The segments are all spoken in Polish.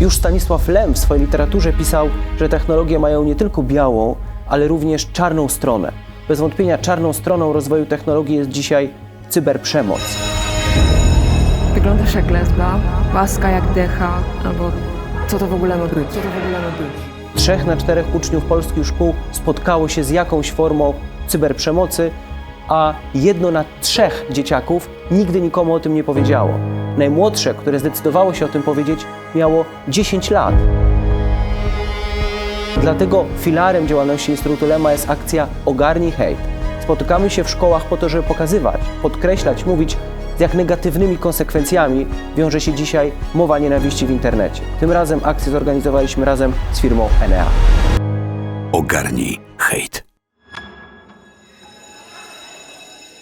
Już Stanisław Lem w swojej literaturze pisał, że technologie mają nie tylko białą, ale również czarną stronę. Bez wątpienia czarną stroną rozwoju technologii jest dzisiaj cyberprzemoc. Wyglądasz jak lesba, łaska jak decha, albo co to w ogóle ma być? Co to w ogóle ma być? Trzech na czterech uczniów polskich szkół spotkało się z jakąś formą cyberprzemocy, a jedno na trzech dzieciaków nigdy nikomu o tym nie powiedziało. Najmłodsze, które zdecydowało się o tym powiedzieć, miało 10 lat. Dlatego filarem działalności Instytutu Lema jest akcja Ogarnij Hejt. Spotykamy się w szkołach po to, żeby pokazywać, podkreślać, mówić, z jak negatywnymi konsekwencjami wiąże się dzisiaj mowa nienawiści w internecie. Tym razem akcję zorganizowaliśmy razem z firmą Enea. Ogarnij hejt.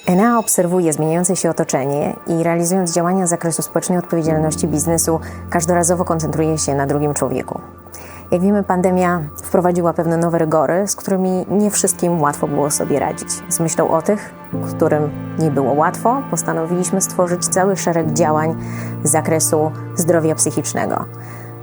Enea obserwuje zmieniające się otoczenie i realizując działania z zakresu społecznej odpowiedzialności biznesu, każdorazowo koncentruje się na drugim człowieku. Jak wiemy, pandemia wprowadziła pewne nowe rygory, z którymi nie wszystkim łatwo było sobie radzić. Z myślą o tych, którym nie było łatwo, postanowiliśmy stworzyć cały szereg działań z zakresu zdrowia psychicznego.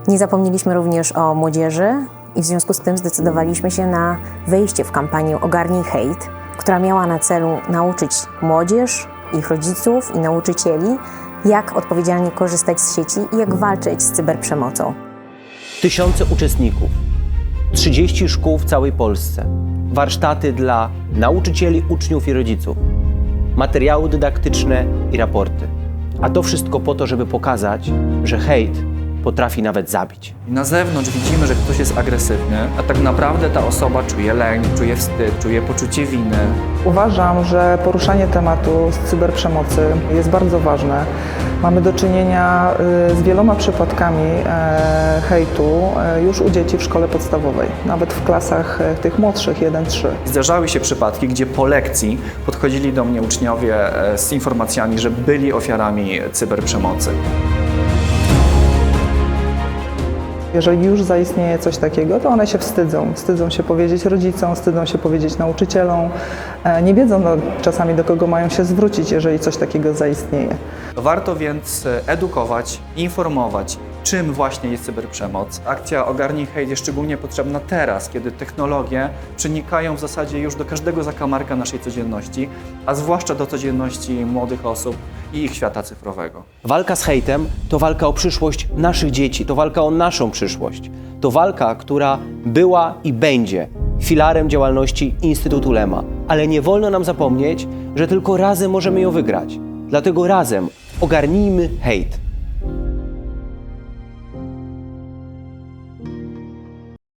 Nie zapomnieliśmy również o młodzieży i w związku z tym zdecydowaliśmy się na wejście w kampanię Ogarnij Hejt, która miała na celu nauczyć młodzież, ich rodziców i nauczycieli, jak odpowiedzialnie korzystać z sieci i jak walczyć z cyberprzemocą. Tysiące uczestników, 30 szkół w całej Polsce, warsztaty dla nauczycieli, uczniów i rodziców, materiały dydaktyczne i raporty. A to wszystko po to, żeby pokazać, że hejt potrafi nawet zabić. Na zewnątrz widzimy, że ktoś jest agresywny, a tak naprawdę ta osoba czuje lęk, czuje wstyd, czuje poczucie winy. Uważam, że poruszanie tematu z cyberprzemocy jest bardzo ważne. Mamy do czynienia y, z wieloma przypadkami e, hejtu e, już u dzieci w szkole podstawowej, nawet w klasach e, tych młodszych 1-3. Zdarzały się przypadki, gdzie po lekcji podchodzili do mnie uczniowie z informacjami, że byli ofiarami cyberprzemocy. Jeżeli już zaistnieje coś takiego, to one się wstydzą. Wstydzą się powiedzieć rodzicom, wstydzą się powiedzieć nauczycielom. E, Nie wiedzą no, czasami do kogo mają się zwrócić, jeżeli coś takiego zaistnieje. Warto więc e, edukować, informować, czym właśnie jest cyberprzemoc. Akcja Ogarnij Hejt jest szczególnie potrzebna teraz, kiedy technologie przenikają w zasadzie już do każdego zakamarka naszej codzienności, a zwłaszcza do codzienności młodych osób i ich świata cyfrowego. Walka z hejtem to walka o przyszłość naszych dzieci, to walka o naszą przyszłość. To walka, która była i będzie filarem działalności Instytutu Lema. Ale nie wolno nam zapomnieć, że tylko razem możemy ją wygrać. Dlatego razem ogarnijmy hejt.